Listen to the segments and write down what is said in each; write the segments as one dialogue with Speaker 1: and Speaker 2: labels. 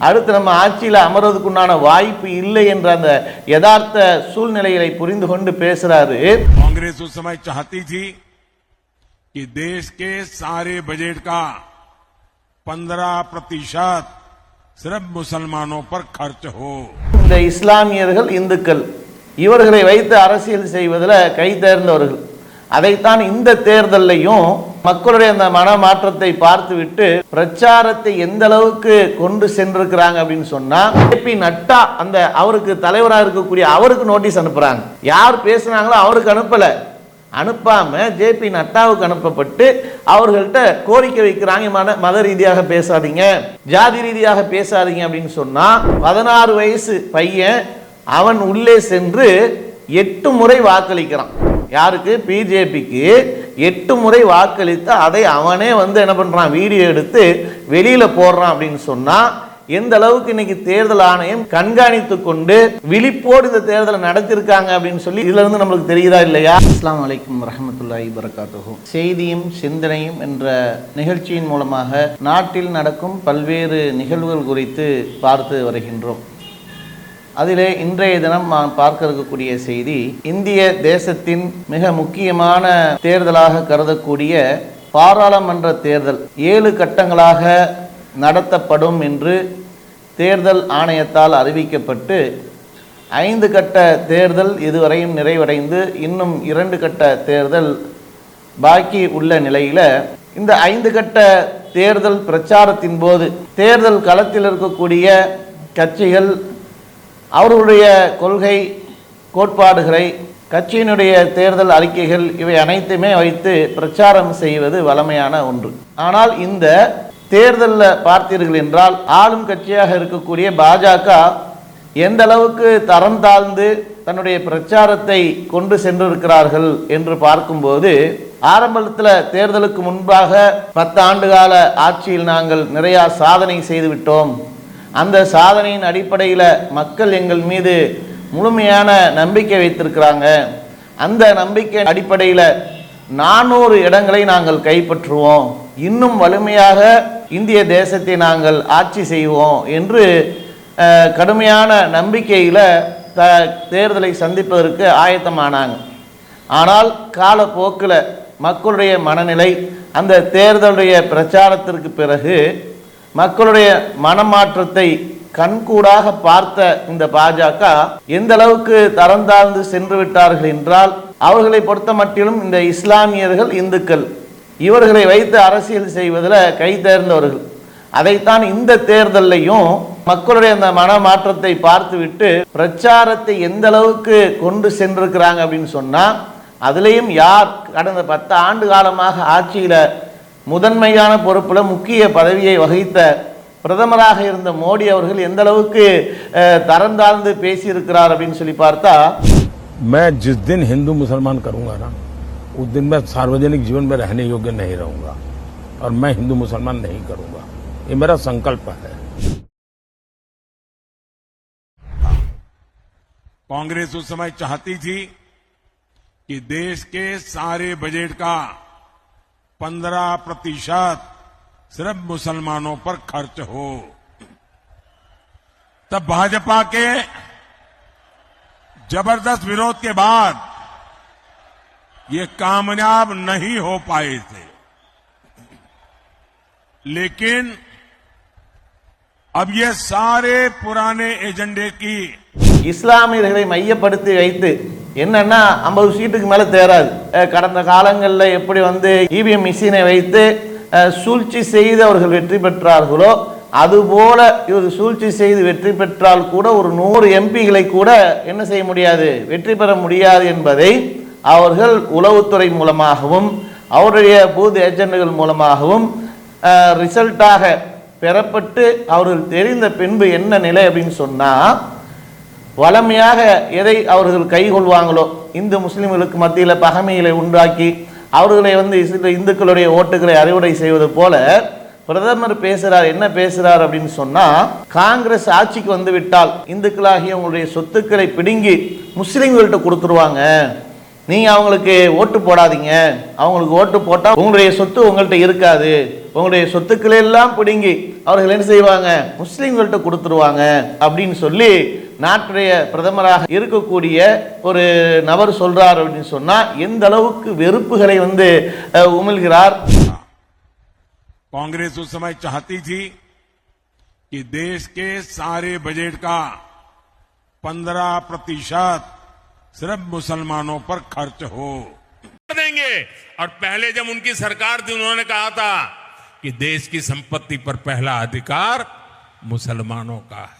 Speaker 1: அடுத்து நம்ம ஆட்சியில் அமர்வதற்குண்டான வாய்ப்பு இல்லை என்ற அந்த யதார்த்த சூழ்நிலைகளை புரிந்து கொண்டு பேசுறாரு
Speaker 2: कांग्रेस उस समय चाहती थी कि देश के सारे बजट का 15 प्रतिशत सिर्फ मुसलमानों पर खर्च हो
Speaker 1: இந்த இஸ்லாமியர்கள் இந்துக்கள் இவர்களை வைத்து அரசியல் செய்வதில் கை தேர்ந்தவர்கள் அதைத்தான் இந்த தேர்தலையும் மக்களுடைய அந்த மனமாற்றத்தை பார்த்துவிட்டு பிரச்சாரத்தை எந்த அளவுக்கு கொண்டு சென்றிருக்கிறாங்க அப்படின்னு சொன்னா பி நட்டா அந்த அவருக்கு தலைவராக இருக்கக்கூடிய அவருக்கு நோட்டீஸ் அனுப்புறாங்க. யார் பேசுனாங்களோ அவருக்கு அனுப்பல. அனுப்பாம ஜேபி நட்டாவுக்கு அனுப்பப்பட்டு அவர்கள்ட்ட கோரிக்கை வைக்கிறாங்க. மத மத ரீதியாக பேசாதீங்க. ஜாதி ரீதியாக பேசாதீங்க அப்படின்னு சொன்னா பதினாறு வயசு பையன் அவன் உள்ளே சென்று எட்டு முறை வாக்களிக்கிறான். யாருக்கு? பிஜேபிக்கு எட்டு முறை வாக்களித்து அதை அவனே வந்து என்ன பண்ணுறான் வீடியோ எடுத்து வெளியில போடுறான் அப்படின்னு சொன்னா எந்த அளவுக்கு இன்னைக்கு தேர்தல் ஆணையம் கண்காணித்து கொண்டு விழிப்போடு இந்த தேர்தலை நடத்திருக்காங்க அப்படின்னு சொல்லி இதுல இருந்து நம்மளுக்கு தெரியுதா இல்லையா? அஸ்லாம் வலைக்கும் ரஹமத்துல்லாஹி பரகாத்துகும் செய்தியும் சிந்தனையும் என்ற நிகழ்ச்சியின் மூலமாக நாட்டில் நடக்கும் பல்வேறு நிகழ்வுகள் குறித்து பார்த்து வருகின்றோம். அதிலே இன்றைய தினம் நான் பார்க்க இருக்கக்கூடிய செய்தி இந்திய தேசத்தின் மிக முக்கியமான தேர்தலாக கருதக்கூடிய பாராளுமன்ற தேர்தல் ஏழு கட்டங்களாக நடத்தப்படும் என்று தேர்தல் ஆணையத்தால் அறிவிக்கப்பட்டு ஐந்து கட்ட தேர்தல் இதுவரையும் நிறைவடைந்து இன்னும் இரண்டு கட்ட தேர்தல் பாக்கி உள்ள நிலையில் இந்த ஐந்து கட்ட தேர்தல் பிரச்சாரத்தின் போது தேர்தல் களத்தில் இருக்கக்கூடிய கட்சிகள் அவர்களுடைய கொள்கை கோட்பாடுகளை கட்சியினுடைய தேர்தல் அறிக்கைகள் இவை அனைத்துமே வைத்து பிரச்சாரம் செய்வது வழமையான ஒன்று. ஆனால் இந்த தேர்தலில் பார்த்தீர்கள் என்றால் ஆளும் கட்சியாக இருக்கக்கூடிய பாஜக எந்த அளவுக்கு தரம் தாழ்ந்து தன்னுடைய பிரச்சாரத்தை கொண்டு சென்றிருக்கிறார்கள் என்று பார்க்கும்போது ஆரம்பத்தில் தேர்தலுக்கு முன்பாக பத்து ஆண்டு கால ஆட்சியில் நாங்கள் நிறையா சாதனை செய்துவிட்டோம் அந்த சாதனையின் அடிப்படையில் மக்கள் எங்கள் மீது முழுமையான நம்பிக்கை வைத்திருக்கிறாங்க. அந்த நம்பிக்கை அடிப்படையில் நானூறு இடங்களை நாங்கள் கைப்பற்றுவோம். இன்னும் வலிமையாக இந்திய தேசத்தை நாங்கள் ஆட்சி செய்வோம் என்று கடுமையான நம்பிக்கையில் த தேர்தலை சந்திப்பதற்கு ஆயத்தமானாங்க. ஆனால் காலப்போக்கில் மக்களுடைய மனநிலை அந்த தேர்தலுடைய பிரச்சாரத்திற்கு பிறகு மக்களுடைய மனமாற்றத்தை கண்கூடாக பார்த்த இந்த பாஜக எந்த அளவுக்கு தரம் தாழ்ந்து சென்று விட்டார்கள் என்றால் அவர்களை பொறுத்த மட்டிலும் இந்த இஸ்லாமியர்கள் இந்துக்கள். இவர்களை வைத்து அரசியல் செய்வதில் கை தேர்ந்தவர்கள். அதைத்தான் இந்த தேர்தலையும் மக்களுடைய அந்த மனமாற்றத்தை பார்த்துவிட்டு பிரச்சாரத்தை எந்த அளவுக்கு கொண்டு சென்றிருக்கிறாங்க அப்படின்னு சொன்னால் அதுலேயும் யார் கடந்த பத்து ஆண்டு காலமாக ஆட்சியில் முதன்மையான பொறுப்புல முக்கிய பதவியை வகித்த பிரதமராக இருந்த மோடி அவர்கள் எந்த அளவுக்கு அஹ், தரம் தாழ்ந்து பேசியிருக்கிறார் அப்படின்னு சொல்லி பார்த்தா
Speaker 3: मैं जिस दिन हिंदू मुसलमान करूंगा ना उस दिन मैं सार्वजनिक जीवन में रहने योग्य नहीं रहूंगा और मैं हिंदू मुसलमान नहीं करूंगा ये मेरा संकल्प है
Speaker 2: कांग्रेस उस समय चाहती थी कि देश के सारे बजट का 15 प्रतिशत सिर्फ़ मुसलमानों पर खर्च हो। तब भाजपा के ज़बरदस्त विरोध के बाद ये कामयाब नहीं हो पाए थे। लेकिन अब ये सारे पुराने एजेंडे की
Speaker 1: இஸ்லாமியர்களை மையப்படுத்தி வைத்து என்னன்னா ஐம்பது சீட்டுக்கு மேலே தேராது. கடந்த காலங்களில் எப்படி வந்து இவிஎம் மிஷினை வைத்து சூழ்ச்சி செய்து அவர்கள் வெற்றி பெற்றார்களோ அதுபோல இவர் சூழ்ச்சி செய்து வெற்றி பெற்றால் கூட ஒரு நூறு எம்பிகளை கூட என்ன செய்ய முடியாது? வெற்றி பெற முடியாது என்பதை அவர்கள் உளவுத்துறை மூலமாகவும் அவருடைய பூத் ஏஜென்ட்கள் மூலமாகவும் ரிசல்ட்டாக பெறப்பட்டு அவர்கள் தெரிந்த பின்பு என்ன நிலை அப்படின்னு சொன்னால் வளமையாக எதை அவர்கள் கைகொள்வாங்களோ இந்து முஸ்லீம்களுக்கு மத்தியில் பகைமைகளை உண்டாக்கி அவர்களை வந்து இந்துக்களுடைய ஓட்டுகளை அறுவடை செய்வது போல பிரதமர் பேசுகிறார் என்ன பேசுகிறார் அப்படின்னு சொன்னால் காங்கிரஸ் ஆட்சிக்கு வந்து விட்டால் இந்துக்களாகிய உங்களுடைய சொத்துக்களை பிடுங்கி முஸ்லீம்கள்கிட்ட கொடுத்துருவாங்க. நீங்கள் அவங்களுக்கு ஓட்டு போடாதீங்க. அவங்களுக்கு ஓட்டு போட்டால் உங்களுடைய சொத்து உங்கள்கிட்ட இருக்காது. உங்களுடைய சொத்துக்களை எல்லாம் பிடுங்கி அவர்கள் என்ன செய்வாங்க? முஸ்லீம்கள்ட்ட கொடுத்துருவாங்க அப்படின்னு சொல்லி நாட்டுடைய பிரதமராக இருக்கக்கூடிய ஒரு நபர் சொல்றார் அப்படின்னு சொன்னா எந்த அளவுக்கு வெறுப்புகளை வந்து அஹ், உமிழ்கிறார்
Speaker 2: कांग्रेस उस समय चाहती थी कि देश के सारे बजट का 15 प्रतिशत सिर्फ मुसलमानों पर खर्च हो
Speaker 4: देंगे और पहले जब उनकी सरकार थी उन्होंने कहा था कि देश की संपत्ति पर पहला अधिकार मुसलमानों का है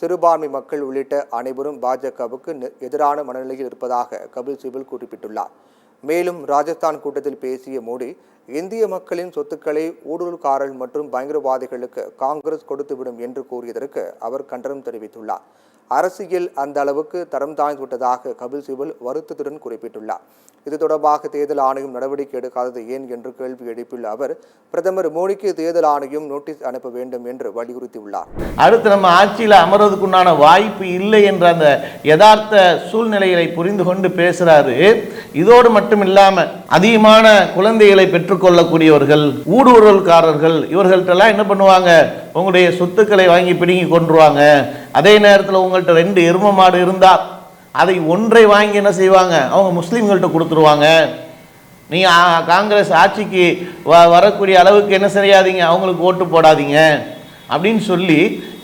Speaker 5: சிறுபான்மை மக்கள் உள்ளிட்ட அனைவரும் பாஜகவுக்கு எதிரான மனநிலையில் இருப்பதாக கபில் சிபல் குறிப்பிட்டுள்ளார். மேலும் ராஜஸ்தான் கூட்டத்தில் பேசிய மோடி இந்திய மக்களின் சொத்துக்களை ஊடுருவல்காரர்கள் மற்றும் பயங்கரவாதிகளுக்கு காங்கிரஸ் கொடுத்துவிடும் என்று கூறியதற்கு அவர் கண்டனம் தெரிவித்துள்ளார். அரசியல் அந்த அளவுக்கு தரம் தாழ்ந்து விட்டதாக கபில் சிபல் வருத்தத்துடன் குறிப்பிட்டுள்ளார். இது தொடர்பாக தேர்தல் ஆணையம் நடவடிக்கை எடுக்காதது ஏன் என்று கேள்வி எழுப்பியுள்ள அவர் பிரதமர் மோடிக்கு தேர்தல் ஆணையம் நோட்டீஸ் அனுப்ப வேண்டும் என்று வலியுறுத்தியுள்ளார்.
Speaker 1: அடுத்து நம்ம ஆட்சியில் அமர்வதற்குண்டான வாய்ப்பு இல்லை என்ற அந்த யதார்த்த சூழ்நிலைகளை புரிந்து கொண்டு பேசுறாரு. இதோடு மட்டும் இல்லாமல் அதிகமான குழந்தைகளை பெற்று பெற்றுக்கொள்ளக்கூடியவர்கள் ஊடுருவல்காரர்கள் இவர்கள்ட்டெல்லாம் என்ன பண்ணுவாங்க? உங்களுடைய சொத்துக்களை வாங்கி பிடுங்கி கொண்டுருவாங்க அதே நேரத்தில் உங்கள்கிட்ட ரெண்டு எரும மாடு இருந்தால் அதை ஒன்றை வாங்கி என்ன செய்வாங்க? அவங்க முஸ்லீம்கள்ட்ட கொடுத்துருவாங்க. நீ காங்கிரஸ் ஆட்சிக்கு வ வரக்கூடிய அளவுக்கு என்ன செய்யாதீங்க? அவங்களுக்கு ஓட்டு போடாதீங்க. அப்படின்னு சொல்லி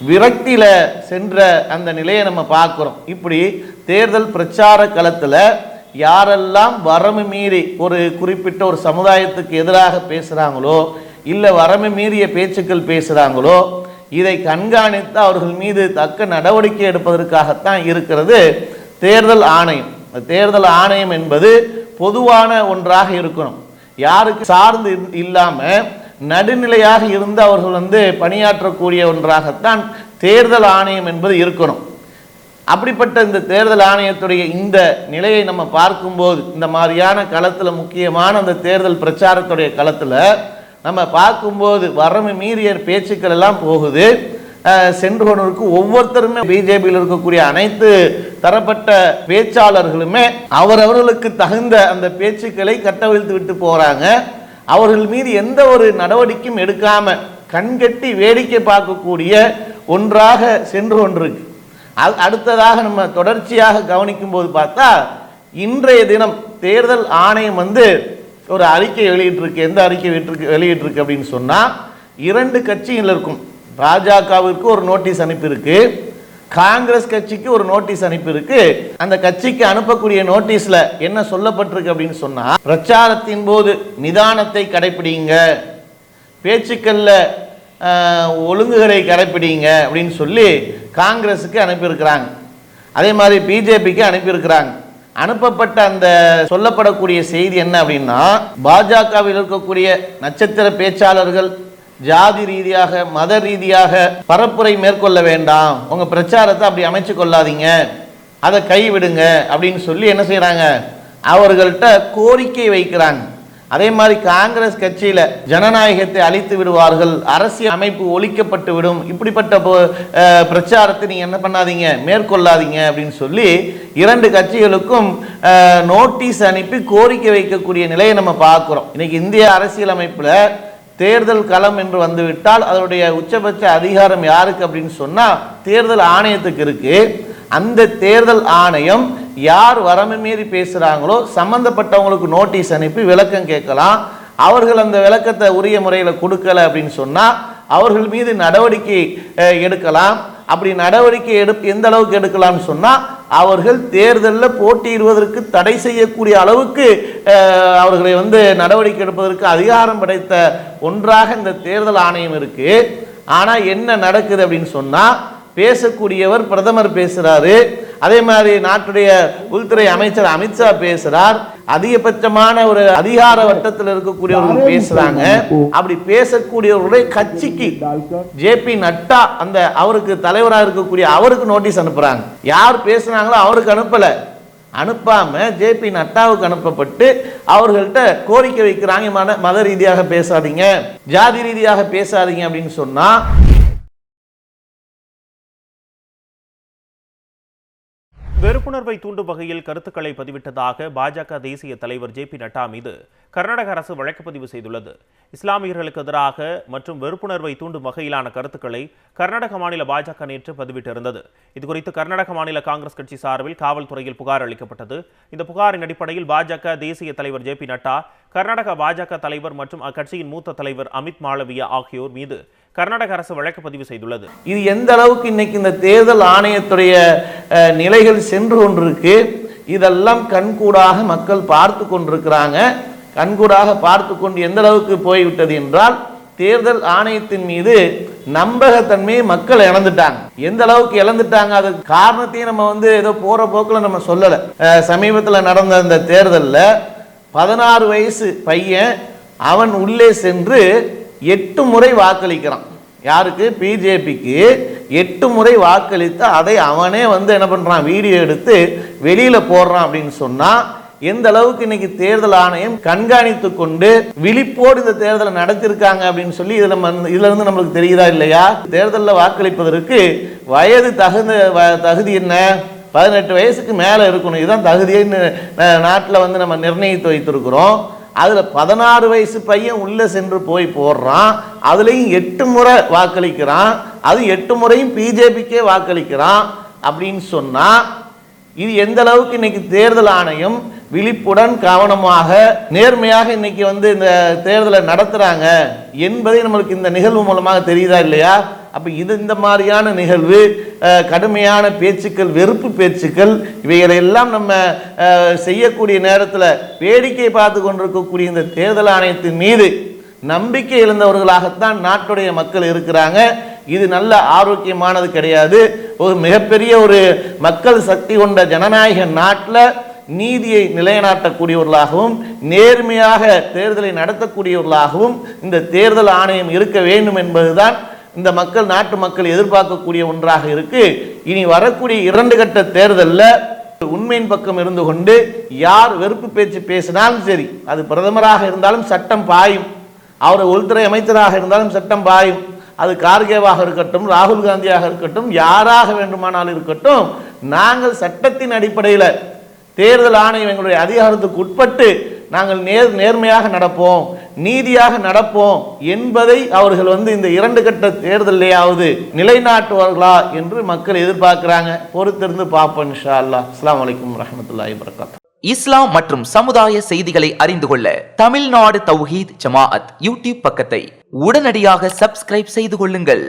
Speaker 1: விரக்தியில் சென்ற அந்த நிலையை நம்ம பார்க்குறோம். இப்படி தேர்தல் பிரச்சார களத்தில் யாரெல்லாம் வரம்பு மீறி ஒரு குறிப்பிட்ட ஒரு சமுதாயத்துக்கு எதிராக பேசுகிறாங்களோ இல்லை வரம்பு மீறிய பேச்சுக்கள் பேசுகிறாங்களோ இதை கண்காணித்து அவர்கள் மீது தக்க நடவடிக்கை எடுப்பதற்காகத்தான் இருக்கிறது தேர்தல் ஆணையம். தேர்தல் ஆணையம் என்பது பொதுவான ஒன்றாக இருக்கணும். யாருக்கு சார்ந்து இல்லாமல் நடுநிலையாக இருந்து அவர்கள் வந்து பணியாற்றக்கூடிய ஒன்றாகத்தான் தேர்தல் ஆணையம் என்பது இருக்கணும். அப்படிப்பட்ட இந்த தேர்தல் ஆணையத்துடைய இந்த நிலையை நம்ம பார்க்கும்போது இந்த மாதிரியான களத்தில் முக்கியமான அந்த தேர்தல் பிரச்சாரத்துடைய களத்தில் நம்ம பார்க்கும்போது வரம்பு மீறிய பேச்சுக்கள் எல்லாம் போகுது. சென்று கொண்டிருக்கு ஒவ்வொருத்தருமே பிஜேபியில் இருக்கக்கூடிய அனைத்து தரப்பட்ட பேச்சாளர்களுமே அவரவர்களுக்கு தகுந்த அந்த பேச்சுக்களை கட்டவிழ்த்து விட்டு போகிறாங்க அவர்கள் மீது எந்த ஒரு நடவடிக்கையும் எடுக்காமல் கண்கட்டி வேடிக்கை பார்க்கக்கூடிய ஒன்றாக சென்று கொண்டிருக்கு அது அடுத்ததாக நம்ம தொடர்ச்சியாக கவனிக்கும் போது பார்த்தா இன்றைய தினம் தேர்தல் ஆணையம் வந்து ஒரு அறிக்கை வெளியிட்டிருக்கு. எந்த அறிக்கை வெளியிட்டிருக்கு வெளியிட்டிருக்கு அப்படின்னு சொன்னால் இரண்டு கட்சிகள் இருக்கும். பாஜகவிற்கு ஒரு நோட்டீஸ் அனுப்பியிருக்கு. காங்கிரஸ் கட்சிக்கு ஒரு நோட்டீஸ் அனுப்பியிருக்கு. அந்த கட்சிக்கு அனுப்பக்கூடிய நோட்டீஸில் என்ன சொல்லப்பட்டிருக்கு அப்படின்னு சொன்னால் பிரச்சாரத்தின் போது நிதானத்தை கடைபிடிங்க பேச்சுக்களில் ஒழுங்குகளை கடைப்பிடிங்க அப்படின்னு சொல்லி காங்கிரஸுக்கு அனுப்பியிருக்கிறாங்க. அதே மாதிரி பிஜேபிக்கு அனுப்பியிருக்கிறாங்க. அனுப்பப்பட்ட அந்த சொல்லப்படக்கூடிய செய்தி என்ன அப்படின்னா பாஜகவில் இருக்கக்கூடிய நட்சத்திர பேச்சாளர்கள் ஜாதி ரீதியாக மத ரீதியாக பரப்புரை மேற்கொள்ள வேண்டாம். உங்கள் பிரச்சாரத்தை அப்படி அமைச்சு கொள்ளாதீங்க. அதை கைவிடுங்க அப்படின்னு சொல்லி என்ன செய்கிறாங்க அவர்கள்ட்ட கோரிக்கை வைக்கிறாங்க. அதே மாதிரி காங்கிரஸ் கட்சியில ஜனநாயகத்தை அழித்து விடுவார்கள் அரசியல் அமைப்பு ஒழிக்கப்பட்டு விடும் இப்படிப்பட்ட பிரச்சாரத்தை நீங்க என்ன பண்ணாதீங்க மேற்கொள்ளாதீங்க அப்படின்னு சொல்லி இரண்டு கட்சிகளுக்கும் நோட்டீஸ் அனுப்பி கோரிக்கை வைக்கக்கூடிய நிலையை நம்ம பார்க்குறோம். இன்னைக்கு இந்திய அரசியல் அமைப்புல தேர்தல் களம் என்று வந்துவிட்டால் அதனுடைய உச்சபட்ச அதிகாரம் யாருக்கு அப்படின்னு சொன்னா தேர்தல் ஆணையத்துக்கு இருக்கு. அந்த தேர்தல் ஆணையம் யார் வரம்பு மீறி பேசுகிறாங்களோ சம்மந்தப்பட்டவங்களுக்கு நோட்டீஸ் அனுப்பி விளக்கம் கேட்கலாம். அவர்கள் அந்த விளக்கத்தை உரிய முறையில் கொடுக்கல அப்படின்னு சொன்னால் அவர்கள் மீது நடவடிக்கை எடுக்கலாம். அப்படி நடவடிக்கை எடு எந்த அளவுக்கு எடுக்கலாம்னு சொன்னால் அவர்கள் தேர்தலில் போட்டியிடுவதற்கு தடை செய்யக்கூடிய அளவுக்கு அவர்களை வந்து நடவடிக்கை எடுப்பதற்கு அதிகாரம் படைத்த ஒன்றாக இந்த தேர்தல் ஆணையம் இருக்குது ஆனால் என்ன நடக்குது அப்படின்னு சொன்னால் பேசக்கூடியவர் பிரதமர் பேசுகிறாரு அதே மாதிரி நாட்டுடைய உள்துறை அமைச்சர் அமித்ஷா பேசுறார். அதிகபட்சமான ஒரு அதிகார வட்டத்தில் இருக்கக்கூடியவர்கள் பேசுறாங்க. அப்படி பேசக்கூடியவர்களுடைய கட்சிக்கு ஜேபி நட்டா அந்த அவருக்கு தலைவராக இருக்கக்கூடிய அவருக்கு நோட்டீஸ் அனுப்புறாங்க. யார் பேசுனாங்களோ அவருக்கு அனுப்பல. அனுப்பாம ஜேபி நட்டாவுக்கு அனுப்பப்பட்டு அவர்கள்ட்ட கோரிக்கை வைக்கிறாங்க. மத ரீதியாக பேசாதீங்க. ஜாதி ரீதியாக பேசாதீங்க அப்படின்னு சொன்னா
Speaker 6: வெறுப்புணர்வை தூண்டும் வகையில் கருத்துக்களை பதிவிட்டதாக பாஜக தேசிய தலைவர் ஜே பி நட்டா மீது கர்நாடக அரசு வழக்கு பதிவு செய்துள்ளது. இஸ்லாமியர்களுக்கு எதிராக மற்றும் வெறுப்புணர்வை தூண்டும் வகையிலான கருத்துக்களை கர்நாடக மாநில பாஜக நேற்று பதிவிட்டிருந்தது. இதுகுறித்து கர்நாடக மாநில காங்கிரஸ் கட்சி சார்பில் காவல்துறையில் புகார் அளிக்கப்பட்டது. இந்த புகாரின் அடிப்படையில் பாஜக தேசிய தலைவர் ஜே பி நட்டா கர்நாடக பாஜக தலைவர் மற்றும் அக்கட்சியின் மூத்த தலைவர் அமித் மாளவியா ஆகியோர் மீது கர்நாடக அரசு வழக்கு பதிவு செய்துள்ளது.
Speaker 1: இது எந்த அளவுக்கு இன்னைக்கு இந்த தேர்தல் ஆணையத்துடைய நிலைகள் சென்று கொண்டிருக்கு இதெல்லாம் கண்கூடாக மக்கள் பார்த்து கொண்டிருக்கிறாங்க. கண்கூடாக பார்த்து கொண்டு எந்த அளவுக்கு போய்விட்டது என்றால் தேர்தல் ஆணையத்தின் மீது நம்பகத்தன்மையை மக்கள் இழந்துட்டாங்க. எந்த அளவுக்கு இழந்துட்டாங்க அதுக்கு காரணத்தையும் நம்ம வந்து ஏதோ போற போக்கில் நம்ம சொல்லலை. சமீபத்தில் நடந்த அந்த தேர்தலில் பதினாறு வயசு பையன் அவன் உள்ளே சென்று எட்டு முறை வாக்களிக்கிறான். யாருக்கு? பிஜேபிக்கு எட்டு முறை வாக்களித்து அதை அவனே வந்து என்ன பண்ணுறான் வீடியோ எடுத்து வெளியில் போடுறான் அப்படின்னு சொன்னால் எந்த அளவுக்கு இன்னைக்கு தேர்தல் ஆணையம் கண்காணித்து கொண்டு விழிப்போடு இந்த தேர்தலை நடத்திருக்காங்க அப்படின்னு சொல்லி இதில் நம்ம இதுல இருந்து நம்மளுக்கு தெரியுதா இல்லையா? தேர்தலில் வாக்களிப்பதற்கு வயது தகுந்த வ- தகுதி என்ன? பதினெட்டு வயசுக்கு மேலே இருக்கணும். இதுதான் தகுதின்னு நாட்டில் வந்து நம்ம நிர்ணயித்து வைத்திருக்கிறோம். அதில் பதினாறு வயசு பையன் உள்ளே சென்று போய் போடுறான். அதுலேயும் எட்டு முறை வாக்களிக்கிறான். அது எட்டு முறையும் பிஜேபிக்கே வாக்களிக்கிறான் அப்படின்னு சொன்னால் இது எந்த அளவுக்கு இன்னைக்கு தேர்தல் ஆணையம் விழிப்புடன் கவனமாக நேர்மையாக இன்னைக்கு வந்து இந்த தேர்தலை நடத்துகிறாங்க என்பதை நம்மளுக்கு இந்த நிகழ்வு மூலமாக தெரியுதா இல்லையா? அப்போ இது இந்த மாதிரியான நிகழ்வு கடுமையான பேச்சுக்கள் வெறுப்பு பேச்சுக்கள் இவைகளை எல்லாம் நம்ம செய்யக்கூடிய நேரத்தில் வேடிக்கை பார்த்து கொண்டிருக்கக்கூடிய இந்த தேர்தல் ஆணையத்தின் மீது நம்பிக்கை இழந்தவர்களாகத்தான் நாட்டுடைய மக்கள் இருக்கிறாங்க. இது நல்ல ஆரோக்கியமானது கிடையாது. ஒரு மிகப்பெரிய ஒரு மக்கள் சக்தி கொண்ட ஜனநாயக நாட்டில் நீதியை நிலைநாட்டக்கூடியவர்களாகவும் நேர்மையாக தேர்தலை நடத்தக்கூடியவர்களாகவும் இந்த தேர்தல் ஆணையம் இருக்க வேண்டும் என்பதுதான் இந்த மக்கள் நாட்டு மக்கள் எதிர்பார்க்கக்கூடிய ஒன்றாக இருக்கு. இனி வரக்கூடிய இரண்டு கட்ட தேர்தலில் உண்மையின் பக்கம் இருந்து கொண்டு யார் வெறுப்பு பேச்சு பேசினாலும் சரி அது பிரதமராக இருந்தாலும் சட்டம் பாயும். அவர் உள்துறை அமைச்சராக இருந்தாலும் சட்டம் பாயும். அது கார்கேவாக இருக்கட்டும் ராகுல் காந்தியாக இருக்கட்டும் யாராக வேண்டுமானாலும் இருக்கட்டும் நாங்கள் சட்டத்தின் அடிப்படையில் தேர்தல் ஆணையம் எங்களுடைய அதிகாரத்துக்கு உட்பட்டு நாங்கள் நேர் நேர்மையாக நடப்போம் நீதியாக நடப்போம் என்பதை அவர்கள் வந்து இந்த இரண்டு கட்ட தேர்தலையாவது நிலைநாட்டுவார்களா என்று மக்கள் எதிர்பார்க்கிறாங்க. பொறுத்திருந்து பார்ப்போம் இன்ஷா அல்லாஹ் அஸ்லாம் வலைக்கம் வரஹ்மத்துல்லாஹி வபரகாத்துஹு
Speaker 7: இஸ்லாம் மற்றும் சமுதாய செய்திகளை அறிந்து கொள்ள தமிழ்நாடு தௌஹீத் ஜமாஅத் யூடியூப் பக்கத்தை உடனடியாக சப்ஸ்கிரைப் செய்து கொள்ளுங்கள்.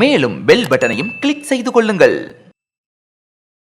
Speaker 7: மேலும் பெல் பட்டனையும் கிளிக் செய்து கொள்ளுங்கள்.